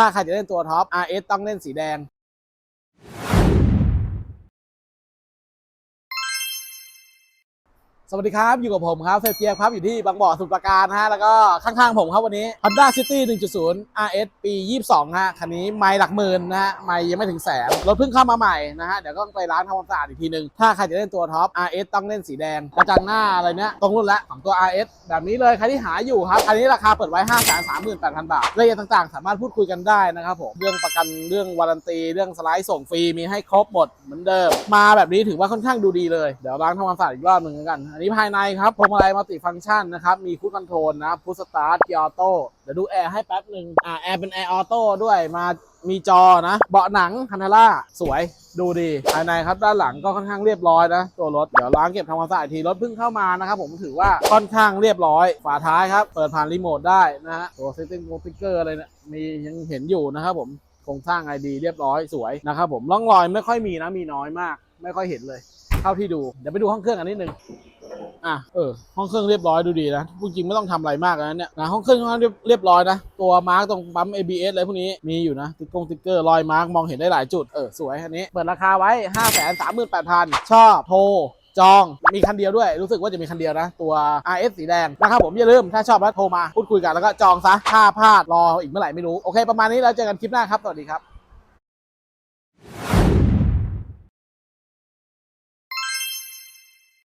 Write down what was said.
ถ้าใครจะเล่นตัวท็อป RS ต้องเล่นสีแดง สวัสดีครับ อยู่กับผมครับเซฟเจียครับ อยู่ที่บางบ่อสมุทรปราการนะฮะ แล้วก็ข้างๆผมครับวันนี้ Honda City 1.0 RS ปี 22 ฮะ คันนี้ไม่หลักหมื่นนะฮะ ไม่ยังไม่ถึงแสน รถเพิ่งเข้ามาใหม่นะฮะ เดี๋ยวก็ไปร้านทำความสะอาดอีกทีนึง ถ้าใครจะเล่นตัวท็อป RS ต้องเล่นสีแดง กระจังหน้าอะไรเนี้ยตรงรุ่นละของตัว RS แบบนี้เลย ใครที่หาอยู่ครับ คันนี้ราคาเปิดไว้ 5 3 8 0 0 0 บาทรายละเอียดต่างๆ สามารถพูดคุยกันได้นะครับผม เรื่องประกัน เรื่องวารันตี เรื่องสไลด์ส่งฟรี มีให้ครบหมดเหมือนเดิม มาแบบนี้ถือว่าค่อนข้างดูดีเลย เดี๋ยวล้างทำความสะอาดอีกรอบหนึ่งกันอันนี้ภายในครับพวงมาลัยมัลติฟังก์ชันนะครับ มีคู c คอนโทรลนะพุชสตาร์ทเกียร์ออโต้เดี๋ยวดูแอร์ให้แป๊บหนึ่งอ่าแอร์เป็นแอร์ออโต้ด้วยมามีจอนะ เบาะหนังคันธาร่าสวยดูดี ภายในครับด้านหลังก็ค่อนข้างเรียบร้อยนะ ตัวรถ เดี๋ยวล้างเก็บทำความสะอาดทีรถเพิ่งเข้ามานะครับผมถือว่าค่อนข้างเรียบร้อย ฝาท้ายครับ เปิดผ่านรีโมทได้นะฮะตัวเซตติ้งสติ๊กเกอร์อะไรเนี่ยมียังเห็นอยู่นะครับผมโครงสร้างไอดีเรียบร้อยสวยนะครับผมร่องรอยไม่ค่อยมีนะมีน้อยมาก ไม่ค่อยเห็นเลย เท่าที่ดูเดี๋ยวไปดูห้องเครื่องกันนิดนึง อะเออห้องเครื่องเรียบร้อยดูดีนะพูดจริงไม่ต้องทำอะไรมากนะเนี่ยนะห้องเครื่องค่องเรียบเรียบร้อยนะ ตัวมาร์กตรงปั๊ม ABS อะไรพวกนี้มีอยู่นะติ๊กกงติ๊กเกอร์รอยมาร์กมองเห็นได้หลายจุดเออสวยอันนี้ เปิดราคาไว้ 5 3 8 0 0 0 ชอบโทรจองมีคันเดียวด้วยรู้สึกว่าจะมีคันเดียวนะ ตัว RS สีแดงนะครับผมอย่าลืม ถ้าชอบแล้วโทรมาพูดคุยกันแล้วก็จองซะถ้าพลาดรออีกเมื่อไหร่ไม่รู้ โอเค ประมาณนี้แล้วเจอกันคลิปหน้าครับ สวัสดีครับ